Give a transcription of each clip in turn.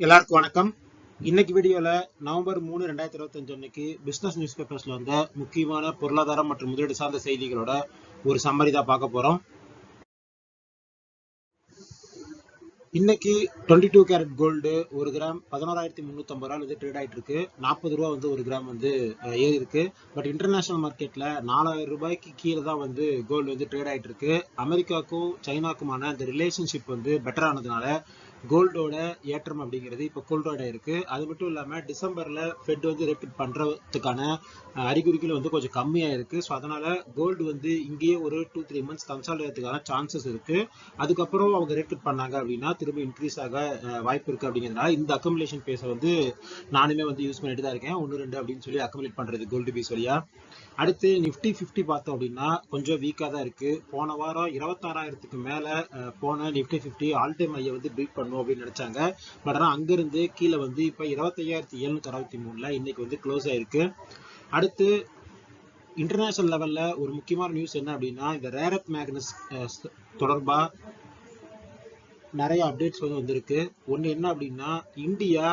எல்லாருக்கும் வணக்கம். இன்னைக்கு வீடியோல நவம்பர் மூணு ரெண்டாயிரத்தி இருபத்தஞ்சு அன்னைக்கு பிசினஸ் நியூஸ் பேப்பர்ஸ்ல வந்த முக்கியமான பொருளாதாரம் மற்றும் முதலீடு சார்ந்த செய்திகளோட ஒரு சம்மரி தான் பார்க்க போறோம். இன்னைக்கு டுவெண்ட்டி டூ கேரட் கோல்டு ஒரு கிராம் பதினோராயிரத்தி முந்நூற்றம்பது ரூபா வந்து ட்ரேட் ஆயிட்டு இருக்கு. நாற்பது ரூபா வந்து ஒரு கிராம் வந்து ஏறி இருக்கு. பட் இன்டர்நேஷனல் மார்க்கெட்ல நாலாயிரம் ரூபாய்க்கு கீழே தான் வந்து கோல்டு வந்து ட்ரேட் ஆகிட்டு இருக்கு. அமெரிக்காவுக்கும் சைனாக்குமான அந்த ரிலேஷன்ஷிப் வந்து பெட்டர் ஆனதுனால கோல்டோட ஏற்றம் அப்படிங்கிறது இப்போ கோல்டோட இருக்குது அது மட்டும் இல்லாமல் டிசம்பரில் ஃபெட் வந்து ரேட் பண்ணுறதுக்கான அறிகுறிகளும் அறிகுறிகள் வந்து கொஞ்சம் கம்மியாக இருக்குது ஸோ அதனால் கோல்டு வந்து இங்கேயே ஒரு டூ த்ரீ மந்த்ஸ் கன்சால்டேட்டுக்கான சான்சஸ் இருக்குது அதுக்கப்புறம் அவங்க ரேட் பண்ணாங்க அப்படின்னா திரும்ப இன்க்ரீஸ் ஆக வாய்ப்பு இருக்குது அப்படிங்கிறதுனால இந்த அக்கமுலேஷன் பேஸை வந்து நானுமே வந்து யூஸ் பண்ணிட்டு தான் இருக்கேன். ஒன்று ரெண்டு அப்படின்னு சொல்லி அக்கமுலேட் பண்ணுறது கோல்டு பீஸ் வழியாக அடுத்து நிஃப்டி ஃபிஃப்டி பார்த்தோம் அப்படின்னா கொஞ்சம் வீக்காக தான் இருக்குது போன வாரம் இருபத்தாறாயிரத்துக்கு மேலே போன நிஃப்டி ஃபிஃப்டி ஆல் டைம் ஐயை வந்து பீட் பண்ணும் அப்படின்னு நினச்சாங்க. பட் ஆனால் அங்கேருந்து கீழே வந்து இப்போ இருபத்தையாயிரத்தி எழுநூற்றி அறுபத்தி மூணில் இன்னைக்கு வந்து க்ளோஸ் ஆயிருக்கு. அடுத்து இன்டர்நேஷ்னல் லெவலில் ஒரு முக்கியமான நியூஸ் என்ன அப்படின்னா இந்த ரேரத் மேக்னஸ் தொடர்பாக நிறைய அப்டேட்ஸ் வந்து வந்திருக்கு. ஒன்று என்ன அப்படின்னா இந்தியா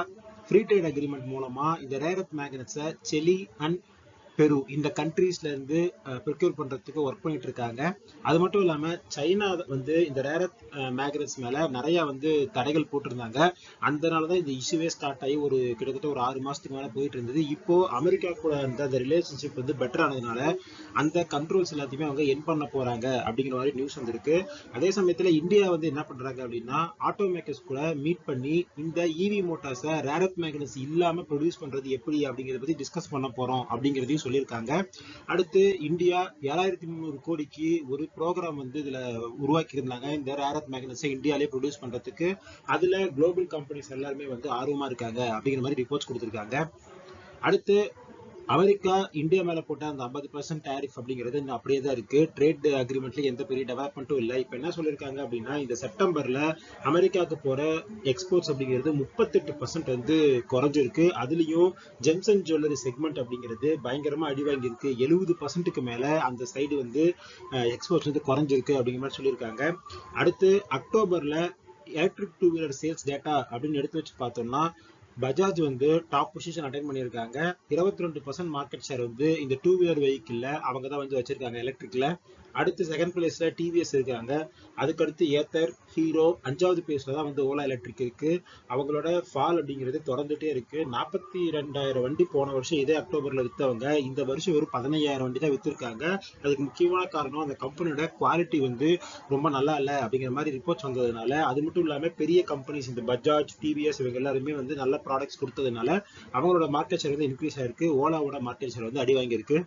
ஃப்ரீ ட்ரேட் அக்ரிமெண்ட் மூலமாக இந்த ரேரத் மேக்னட்ஸை செலி அண்ட் பெரு இந்த கண்ட்ரீஸ்ல இருந்து ப்ரொக்யூர் பண்றதுக்கு ஒர்க் பண்ணிட்டு இருக்காங்க. அது மட்டும் இல்லாம சைனா வந்து இந்த ரேரத் மேக்னட்ஸ் மேல நிறைய வந்து தடைகள் போட்டிருந்தாங்க. அதனால தான் இந்த இஷ்யூவே ஸ்டார்ட் ஆகி ஒரு கிட்டத்தட்ட ஒரு ஆறு மாசத்துக்கு மேல போயிட்டு இருந்தது. இப்போ அமெரிக்கா கூட அந்த அந்த ரிலேஷன்ஷிப் வந்து பெட்டர் ஆனதுனால அந்த கண்ட்ரோல்ஸ் எல்லாத்தையுமே அவங்க என் பண்ண போறாங்க அப்படிங்கிற மாதிரி நியூஸ் வந்திருக்கு. அதே சமயத்துல இந்தியா வந்து என்ன பண்றாங்க அப்படின்னா ஆட்டோ மேக்கர்ஸ் கூட மீட் பண்ணி இந்த இவி மோட்டார்ஸை ரேரத் மேக்னஸ் இல்லாம ப்ரொடியூஸ் பண்றது எப்படி அப்படிங்கறத பத்தி டிஸ்கஸ் பண்ண போறோம் அப்படிங்கறதையும் சொல்லியிருக்காங்க. அடுத்து இந்தியா ஏழாயிரத்தி முந்நூறு கோடிக்கு ஒரு ப்ரோக்ராம் வந்து இதுல உருவாக்கி இருந்தாங்க இந்த ரேரத் மேக்னஸை இந்தியாலே ப்ரொடியூஸ் பண்றதுக்கு. அதுல குளோபல் கம்பெனிஸ் எல்லாருமே வந்து ஆர்வமா இருக்காங்க அப்படிங்கிற மாதிரி ரிப்போர்ட்ஸ் கொடுத்துருக்காங்க. அடுத்து அமெரிக்கா இந்தியா மேல போட்ட அந்த ஐம்பது பர்சன்ட் டேரிஃப் அப்படிங்கிறது இன்னும் அப்படியே தான் இருக்கு. ட்ரேட் அக்ரிமெண்ட்ல எந்த பெரிய டெவலப்மெண்ட்டும் இல்லை. இப்போ என்ன சொல்லியிருக்காங்க அப்படின்னா இந்த செப்டம்பர்ல அமெரிக்காவுக்கு போற எக்ஸ்போர்ட்ஸ் அப்படிங்கிறது முப்பத்தெட்டு பர்சன்ட் வந்து குறைஞ்சிருக்கு. அதுலயும் ஜெம்சன் ஜுவல்லரி செக்மெண்ட் அப்படிங்கிறது பயங்கரமா அடி வாங்கியிருக்கு. எழுபது பர்சன்ட்டுக்கு மேல அந்த சைடு வந்து எக்ஸ்போர்ட்ஸ் வந்து குறைஞ்சிருக்கு அப்படிங்கிற மாதிரி சொல்லியிருக்காங்க. அடுத்து அக்டோபர்ல electric two wheeler sales data அப்படின்னு எடுத்து வச்சு பார்த்தோம்னா பஜாஜ் வந்து டாப் பொசிஷன் அட்டைன் பண்ணியிருக்காங்க. இருபத்தி ரெண்டு பர்சன்ட் மார்க்கெட் ஷேர் வந்து இந்த டூ வீலர் வெஹிக்கிளில் அவங்க தான் வந்து வச்சிருக்காங்க எலக்ட்ரிக்கில் அடுத்து செகண்ட் பிளேஸில் டிவிஎஸ் இருக்காங்க. அதுக்கடுத்து ஏத்தர் ஹீரோ அஞ்சாவது பிளேஸில் தான் வந்து ஓலா எலக்ட்ரிக் இருக்குது அவங்களோட ஃபால் அப்படிங்கிறது தொடர்ந்துகிட்டே இருக்கு. நாற்பத்தி ரெண்டாயிரம் வண்டி போன வருஷம் இதே அக்டோபரில் விற்றவங்க இந்த வருஷம் ஒரு பதினையாயிரம் வண்டி தான் விற்றுருக்காங்க அதுக்கு முக்கியமான காரணம் அந்த கம்பெனியோட குவாலிட்டி வந்து ரொம்ப நல்லா இல்லை அப்படிங்கிற மாதிரி ரிப்போர்ட்ஸ் வந்ததுனால அது மட்டும் இல்லாமல் பெரிய கம்பெனிஸ் இந்த பஜாஜ் டிவிஎஸ் இவங்க எல்லாருமே வந்து நல்ல ப்ராடக்ட்ஸ் கொடுத்ததுனால அவங்களோட மார்க்கெட் ஷேர் வந்து இன்க்ரீஸ் ஆயிருக்கு. ஓலாவோட மார்க்கெட் ஷேர் வந்து அடி வாங்கியிருக்கு.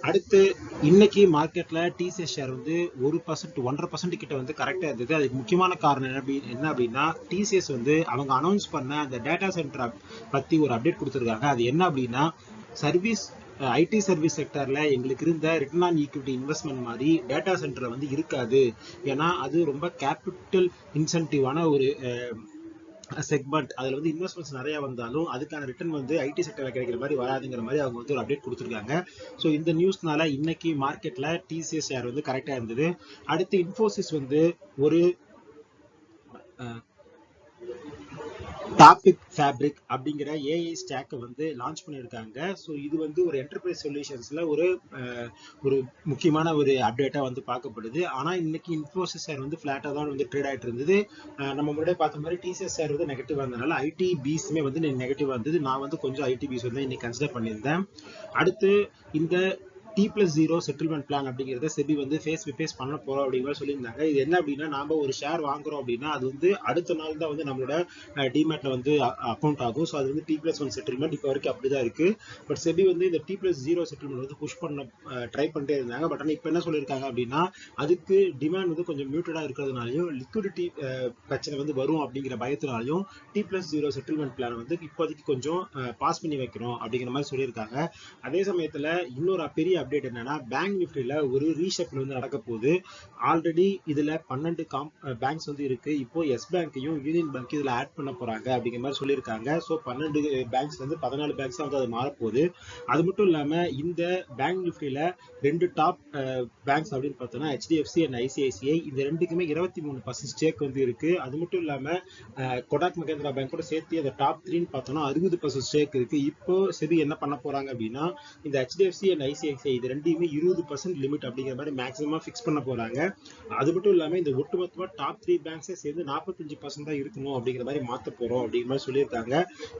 அடுத்து இன்னைக்கு மார்க்கெட்ல டிசிஎஸ் ஷேர் வந்து ஒரு பர்சன்ட் ஒன்றரை பர்சன்ட் கிட்ட வந்து கரெக்டா இருந்தது. அதுக்கு முக்கியமான காரணம் என்ன அப்படி- என்ன அப்படின்னா டிசிஎஸ் வந்து அவங்க அனௌன்ஸ் பண்ண அந்த டேட்டா சென்டர் பத்தி ஒரு அப்டேட் கொடுத்துருக்காங்க. அது என்ன அப்படின்னா சர்வீஸ் ஐடி சர்வீஸ் செக்டர்ல எங்களுக்கு இருந்த ரிட்டர்ன் ஆன் ஈக்விட்டி இன்வெஸ்ட்மெண்ட் மாதிரி டேட்டா சென்டர் வந்து இருக்காது. ஏன்னா அது ரொம்ப கேபிட்டல் இன்சென்டிவான ஒரு செக்மெண்ட் அதுல வந்து இன்வெஸ்ட்மெண்ட்ஸ் நிறையா வந்தாலும் அதுக்கான ரிட்டர்ன் வந்து ஐடி செக்டரில் கிடைக்கிற மாதிரி வராதுங்கிற மாதிரி அவங்க வந்து ஒரு அப்டேட் கொடுத்துருக்காங்க. ஸோ இந்த நியூஸ்னால இன்னைக்கு மார்க்கெட்ல டிசிஎஸ் ஷேர் வந்து கரெக்டா இருந்தது. அடுத்து இன்ஃபோசிஸ் வந்து ஒரு டாபிக் ஃபேப்ரிக் அப்படிங்கிற ஏஐ ஸ்டாக்கை வந்து லான்ச் பண்ணியிருக்காங்க. ஸோ இது வந்து ஒரு என்டர்பிரைஸ் சொல்யூஷன்ஸில் ஒரு ஒரு முக்கியமான ஒரு அப்டேட்டாக வந்து பார்க்கப்படுது. ஆனால் இன்னைக்கு இன்ஃபோசிஸ் சார் வந்து ஃப்ளாட்டாக தான் வந்து ட்ரேட் ஆயிட்டு இருந்தது. நம்ம முன்னாடி பார்த்த மாதிரி டிசிஎஸ் சார் வந்து நெகட்டிவ் வந்ததுனால ஐடி பிஸ்மே வந்து நெகட்டிவ் வந்தது நான் வந்து கொஞ்சம் ஐடி பிஸ் வந்து இன்னைக்கு கன்சிடர் பண்ணியிருந்தேன். அடுத்து இந்த T plus zero settlement plan அப்படிங்கிறத செபி வந்து ஃபேஸ் டு ஃபேஸ் பண்ண போறோம் அப்படிங்கிற மாதிரி சொல்லியிருந்தாங்க. இது என்ன அப்படின்னா நாம ஒரு ஷேர் வாங்குறோம் அப்படின்னா அது வந்து அடுத்த நாள் தான் வந்து நம்மளோட டிமேட்ல வந்து அக்கௌண்ட் ஆகும். ஸோ அது வந்து டி பிளஸ் ஒன் செட்டில்மெண்ட் இப்போ வரைக்கும் அப்படிதான் இருக்கு. பட் செபி வந்து இந்த டி பிளஸ் ஜீரோ செட்டில்மெண்ட் வந்து புஷ் பண்ண ட்ரை பண்ணிட்டே இருந்தாங்க. பட் ஆனால் இப்போ என்ன சொல்லியிருக்காங்க அப்படின்னா அதுக்கு டிமாண்ட் வந்து கொஞ்சம் மியூட்டடா இருக்கிறதுனாலையும் லிக்விடிட்டி பிரச்சனை வந்து வரும் அப்படிங்கிற பயத்தினாலையும் T plus zero settlement plan வந்து இப்போதைக்கு கொஞ்சம் பாஸ் பண்ணி வைக்கிறோம் அப்படிங்கிற மாதிரி சொல்லியிருக்காங்க. அதே சமயத்தில் இன்னொரு பெரிய அப்டேட் என்னன்னா பேங்க் நிஃப்டியில் ஒரு ரீஷப்ல வந்து நடக்க போகுது. ஆல்ரெடி இதுல பன்னெண்டு காம் பேங்க்ஸ் வந்து இருக்கு. இப்போ எஸ் பேங்க்கையும் யூனியன் பேங்க் இதுல ஆட் பண்ண போறாங்க அப்படிங்கிற மாதிரி சொல்லியிருக்காங்க. ஸோ பன்னெண்டு பேங்க்ஸ் வந்து பதினாலு பேங்க்ஸ் வந்து அது மாறப்போகுது. அது மட்டும் இல்லாம இந்த பேங்க் நிஃப்டியில் ரெண்டு டாப் பேங்க்ஸ் அப்படின்னு பார்த்தோம்னா ஹெச்டிஎஃப்சி அண்ட் ஐசிஐசிஐ இந்த ரெண்டுக்குமே இருபத்தி மூணு பர்சன்ட் ஸ்டேக் வந்து இருக்கு. அது மட்டும் இல்லாம கொடாக் மகேந்திரா பேங்க் கூட சேர்த்து அந்த டாப் த்ரீன்னு பார்த்தோம்னா அறுபது பர்சன்ட் ஸ்டேக் இருக்கு. இப்போ செபி என்ன பண்ண போறாங்க அப்படின்னா இந்த ஹெச்டிஎஃப்சி அண்ட் ஐசிஐசிஐ இது ரெண்டையுமே இருபது பர்சன்ட் லிமிட் அப்படிங்கிற மாதிரி மேக்ஸிமம் ஃபிக்ஸ் பண்ண போறாங்க. அது மட்டும் இல்லாம இந்த ஒட்டுமொத்தமாக டாப் த்ரீ பேங்க்ஸே சேர்ந்து நாற்பத்தஞ்சு பர்சன்ட் தான் இருக்கணும் அப்படிங்கிற மாதிரி மாற்ற போறோம் அப்படிங்கிற மாதிரி சொல்லியிருக்காங்க.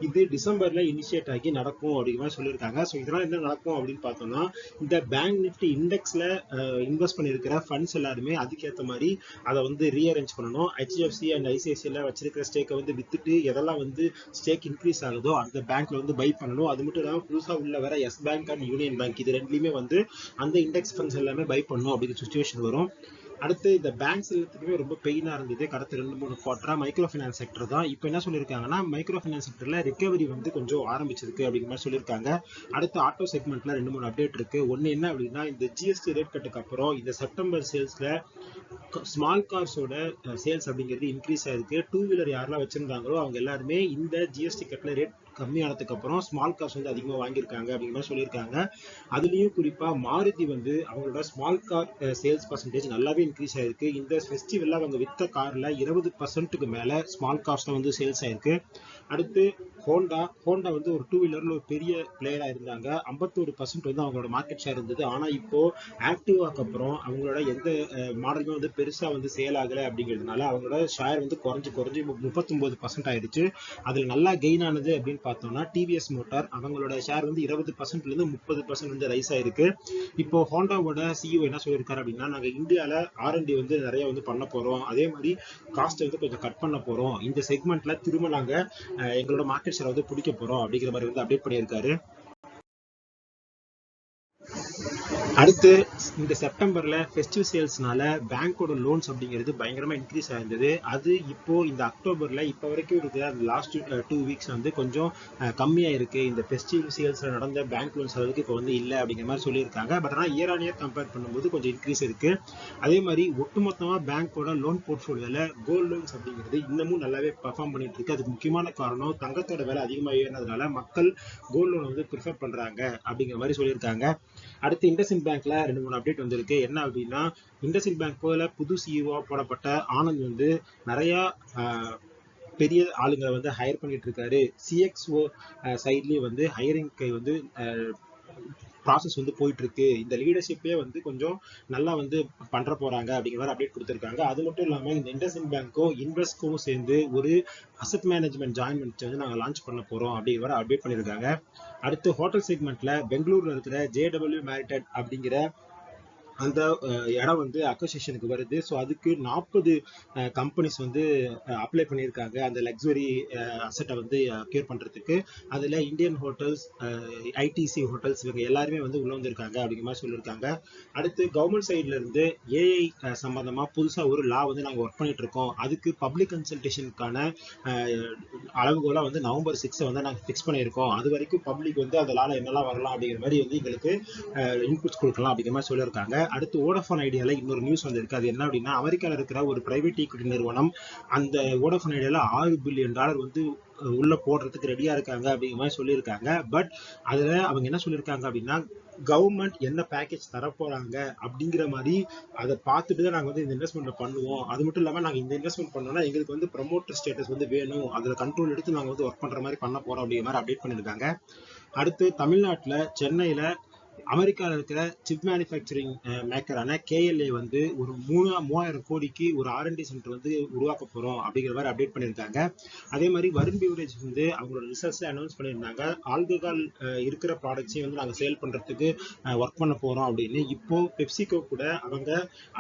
இது டிசம்பர்ல இனிஷியேட் ஆகி நடக்கும் அப்படிங்கிற மாதிரி சொல்லியிருக்காங்க. ஸோ இதனால என்ன நடக்கும் அப்படின்னு பார்த்தோம்னா இந்த பேங்க் நிஃப்டி இண்டெக்ஸ்ல இன்வெஸ்ட் பண்ணியிருக்கிற ஃபண்ட்ஸ் எல்லாருமே அதுக்கேற்ற மாதிரி அதை வந்து ரீஅரேஞ்ச் பண்ணணும். ஹெச்டிஎஃப்சி அண்ட் ஐசிஐசிஐல வச்சிருக்கிற ஸ்டேக்கை வந்து வித்துட்டு எதெல்லாம் வந்து ஸ்டேக் இன்க்ரீஸ் ஆகுதோ அந்த பேங்க்ல வந்து பை பண்ணணும். அது மட்டும் இல்லாமல் புதுசாக உள்ள வர Yes bank and Union bank இது ரெண்டுலையுமே வந்து வந்து அந்த இண்டெக்ஸ் ஃபண்ட்ஸ் எல்லாமே பை பண்ணும் அப்படிங்கிற சுச்சுவேஷன் வரும். அடுத்து இந்த பேங்க்ஸ் எல்லாத்துக்குமே ரொம்ப பெயினாக இருந்தது. கடத்த ரெண்டு மூணு குவார்ட்டராக மைக்ரோ ஃபைனான்ஸ் செக்டர் தான். இப்போ என்ன சொல்லியிருக்காங்கன்னா மைக்ரோ ஃபைனான்ஸ் செக்டரில் ரிகவரி வந்து கொஞ்சம் ஆரம்பிச்சிருக்கு அப்படிங்கிற மாதிரி சொல்லியிருக்காங்க. அடுத்து ஆட்டோ செக்மெண்ட்டில் ரெண்டு மூணு அப்டேட் இருக்குது ஒன்று என்ன அப்படின்னா இந்த ஜிஎஸ்டி ரேட் கட்டுக்கு அப்புறம் இந்த செப்டம்பர் சேல்ஸில் ஸ்மால் கார்ஸோட சேல்ஸ் அப்படிங்கிறது இன்க்ரீஸ் ஆயிருக்கு. டூ வீலர் யாரெல்லாம் வச்சுருந்தாங்களோ அவங்க எல்லாருமே இந்த ஜிஎஸ்டி கட்டில் ரேட் கம்மியானதுக்கு அப்புறம் ஸ்மால் கார்ஸ் வந்து அதிகமாக வாங்கியிருக்காங்க அப்படிங்கிற மாதிரி சொல்லியிருக்காங்க. அதுலயும் குறிப்பா மாருதி வந்து அவங்களோட ஸ்மால் கார் சேல்ஸ் பர்சன்டேஜ் நல்லாவே இன்க்ரீஸ் ஆயிருக்கு. இந்த ஃபெஸ்டிவலில் அவங்க வித்த கார்ல இருபது பர்சன்ட்டுக்கு மேல ஸ்மால் கார்ஸ் தான் வந்து சேல்ஸ் ஆயிருக்கு. அடுத்து ஹோண்டா ஹோண்டா வந்து ஒரு டூ வீலரில் ஒரு பெரிய பிளேயராக இருந்தாங்க. ஐம்பத்தோரு பர்சன்ட் வந்து அவங்களோட மார்க்கெட் ஷேர் இருந்தது. ஆனால் இப்போது ஆக்டிவாக்கு அப்புறம் அவங்களோட எந்த மாடலுமே வந்து பெருசாக வந்து சேல் ஆகலை அப்படிங்கிறதுனால அவங்களோட ஷேர் வந்து குறைஞ்சி குறைஞ்சி முப்பத்தொம்போது பர்சன்ட் ஆயிடுச்சு. அதில் நல்லா கெயின் ஆனது அப்படின்னு பார்த்தோம்னா டிவிஎஸ் மோட்டார் அவங்களோட ஷேர் வந்து இருபது பர்சன்ட்லேருந்து முப்பது பர்சன்ட் வந்து ரைஸ் ஆயிருக்கு. இப்போ ஹோண்டாவோட சிஇஓ என்ன சொல்லியிருக்காரு அப்படின்னா நாங்கள் இந்தியாவில் ஆர்என்டி வந்து நிறைய வந்து பண்ண போகிறோம் அதே மாதிரி காஸ்ட் வந்து கொஞ்சம் கட் பண்ண போகிறோம் இந்த செக்மெண்ட்டில் திரும்ப நாங்கள் எங்களோட மார்க்கெட் ஷேர் வந்து பிடிக்க போறோம் அப்படிங்கிற மாதிரி வந்து அப்டேட் பண்ணியிருக்காரு. அடுத்து இந்த செப்டம்பரில் ஃபெஸ்டிவ் சேல்ஸ்னால பேங்க்கோட லோன்ஸ் அப்படிங்கிறது பயங்கரமாக இன்க்ரீஸ் ஆயிருந்தது. அது இப்போ இந்த அக்டோபரில் இப்போ வரைக்கும் இருக்கிற அந்த லாஸ்ட் டூ வீக்ஸ் வந்து கொஞ்சம் கம்மியாக இருக்குது இந்த ஃபெஸ்டிவ் சேல்ஸில் நடந்த பேங்க் லோன்ஸ் அளவுக்கு இப்போ வந்து இல்லை அப்படிங்கிற மாதிரி சொல்லியிருக்காங்க. பட் ஆனால் இயர் ஆன் இயர் கம்பேர் பண்ணும்போது கொஞ்சம் இன்க்ரீஸ் இருக்குது அதே மாதிரி ஒட்டுமொத்தமாக பேங்க்கோட லோன் போர்ட்ஃபோலியோவில் கோல்ட் லோன்ஸ் அப்படிங்கிறது இன்னமும் நல்லாவே பர்ஃபார்ம் பண்ணிட்டு இருக்கு. அதுக்கு முக்கியமான காரணம் தங்கத்தோட விலை அதிகமாக ஏறினதுனால மக்கள் கோல்ட் லோன் வந்து ப்ரிஃபர் பண்ணுறாங்க அப்படிங்கிற மாதிரி சொல்லியிருக்காங்க. அடுத்து இண்டஸ்இன் பேங்க்ல ரெண்டு மூணு அப்டேட் வந்திருக்கு. என்ன அப்படின்னா இண்டஸ்இன் பேங்க் போல புது சிஇஓ போடப்பட்ட ஆனந்த் வந்து நிறைய ஆஹ், பெரிய ஆளுங்களை வந்து ஹையர் பண்ணிட்டு இருக்காரு. சிஎக்ஸ்ஓ சைட்லயும் வந்து ஹையரிங்க்கு வந்து ப்ராசஸ் வந்து போயிட்டு இருக்கு இந்த லீடர்ஷிப்பே வந்து கொஞ்சம் நல்லா வந்து பண்ற போறாங்க அப்படிங்கிற மாதிரி அப்டேட் கொடுத்துருக்காங்க. அது மட்டும் இல்லாம இந்த இண்டஸ்இன் பேங்க்கும் இன்வெஸ்ட்க்கும் சேர்ந்து ஒரு அசட் மேனேஜ்மெண்ட் ஜாயின் வந்து நாங்கள் லான்ச் பண்ண போறோம் அப்படிங்கிற மாதிரி அப்டேட் பண்ணியிருக்காங்க. அடுத்து ஹோட்டல் செக்மெண்ட்ல பெங்களூர்ல இருக்கிற ஜேடபிள்யூ மேரிட்டட் அப்படிங்கிற அந்த இடம் வந்து அக்கோசியேஷனுக்கு வருது. ஸோ அதுக்கு நாற்பது கம்பெனிஸ் வந்து அப்ளை பண்ணியிருக்காங்க. அந்த லக்ஸுரி அசட்டை வந்து அக்யூர் பண்ணுறதுக்கு அதில் இந்தியன் ஹோட்டல்ஸ் ஐடிசி ஹோட்டல்ஸ் இவங்க எல்லாருமே வந்து உள்ள வந்திருக்காங்க அப்படிங்கிற மாதிரி சொல்லியிருக்காங்க. அடுத்து கவர்மெண்ட் சைட்லேருந்து ஏஐ சம்மந்தமாக புதுசாக ஒரு லா வந்து நாங்கள் ஒர்க் பண்ணிட்டு இருக்கோம் அதுக்கு பப்ளிக் கன்சல்டேஷனுக்கான அளவுகோலாக வந்து நவம்பர் சிக்ஸை வந்து நாங்கள் ஃபிக்ஸ் பண்ணியிருக்கோம். அது வரைக்கும் பப்ளிக் வந்து அந்த லாவில் என்னெல்லாம் வரலாம் அப்படிங்கிற மாதிரி வந்து எங்களுக்கு இன்புட்ஸ் கொடுக்கலாம் அப்படிங்கிற மாதிரி சொல்லியிருக்காங்க. அடுத்து ஓடஃபோன் ஐடியால இன்னொரு நியூஸ் வந்திருக்கு. அது என்ன அப்படின்னா அமெரிக்கால இருக்கிற ஒரு பிரைவேட் ஈக்விட்டி நிறுவனம் அந்த ஓடஃபோன் ஐடியால ஆறு பில்லியன் டாலர் வந்து உள்ள போடுறதுக்கு ரெடியா இருக்காங்க அப்படிங்கிற மாதிரி சொல்லியிருக்காங்க. பட் அதுல அவங்க என்ன சொல்லியிருக்காங்க அப்படின்னா கவர்மெண்ட் என்ன பேக்கேஜ் தரப்போறாங்க அப்படிங்கிற மாதிரி அதை பார்த்துட்டு தான் நாங்கள் வந்து இந்த இன்வெஸ்ட்மெண்ட் பண்ணுவோம். அது மட்டும் இல்லாமல் நாங்கள் இந்த இன்வெஸ்ட்மெண்ட் பண்ணோம்னா எங்களுக்கு வந்து ப்ரமோட்டர் ஸ்டேட்டஸ் வந்து வேணும். அதில் கண்ட்ரோல் எடுத்து நாங்கள் வந்து ஒர்க் பண்ணுற மாதிரி பண்ண போகிறோம் அப்படிங்கிற மாதிரி அப்டேட் பண்ணியிருக்காங்க. அடுத்து தமிழ்நாட்டில் சென்னையில் அமெரிக்காவில் இருக்கிற சிப் மேனுஃபேக்சரிங் மேக்கரான கேஎல்ஏ வந்து ஒரு மூணு மூவாயிரம் கோடிக்கு ஒரு ஆர்என்டி சென்டர் வந்து உருவாக்க போறோம் அப்படிங்கிற மாதிரி அப்டேட் பண்ணியிருக்காங்க அதே மாதிரி வருண் பிவரேஜ் வந்து அவங்களோட ரிசல்ட்ஸ் அனௌன்ஸ் பண்ணியிருந்தாங்க. ஆல்கஹால் இருக்கிற ப்ராடக்ட்ஸையும் வந்து நாங்கள் சேல் பண்றதுக்கு ஒர்க் பண்ண போறோம் அப்படின்னு. இப்போ பெப்சிகோ கூட அவங்க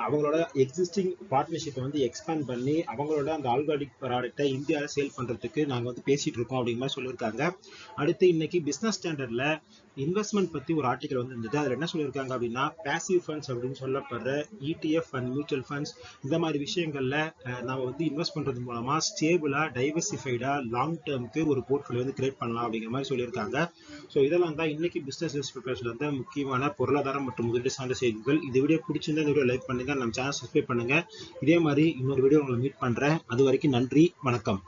அவங்களோட எக்ஸிஸ்டிங் பார்ட்னர்ஷிப்பை வந்து எக்ஸ்பேண்ட் பண்ணி அவங்களோட அந்த ஆல்காலிக் ப்ராடக்ட்டை இந்தியாவில் சேல் பண்றதுக்கு நாங்கள் வந்து பேசிட்டு இருக்கோம் அப்படிங்கிற மாதிரி சொல்லியிருக்காங்க. அடுத்து இன்னைக்கு பிசினஸ் ஸ்டாண்டர்ட்ல இன்வெஸ்ட்மெண்ட் பத்தி ஒரு ஆர்டிகல் வந்து இருந்தது அதுல என்ன சொல்லியிருக்காங்க அப்படின்னா பேசிவ் ஃபண்ட்ஸ் அப்படின்னு சொல்லப்படுற இடிஎஃப் அண்ட் மியூச்சுவல் ஃபண்ட்ஸ் இந்த மாதிரி விஷயங்கள்ல நம்ம வந்து இன்வெஸ்ட் பண்றது மூலமா ஸ்டேபிளா டைவர்சிஃபைடா லாங் டேர்முக்கு ஒரு போர்ட்ஃபோலியோ வந்து கிரியேட் பண்ணலாம் அப்படிங்கிற மாதிரி சொல்லியிருக்காங்க. ஸோ இதெல்லாம் தான் இன்னைக்கு பிசினஸ் நியூஸ் பேப்பர்ஸ்ல இருந்த முக்கியமான பொருளாதாரம் மற்றும் முதலீடு சார்ந்த செய்திகள். இந்த வீடியோ பிடிச்சிருந்தா இந்த வீடியோ லைக் பண்ணுங்க. நம்ம சேனல் சப்ஸ்கிரைப் பண்ணுங்க. இதே மாதிரி இன்னொரு வீடியோ உங்களை மீட் பண்றேன். அது வரைக்கும் நன்றி. வணக்கம்.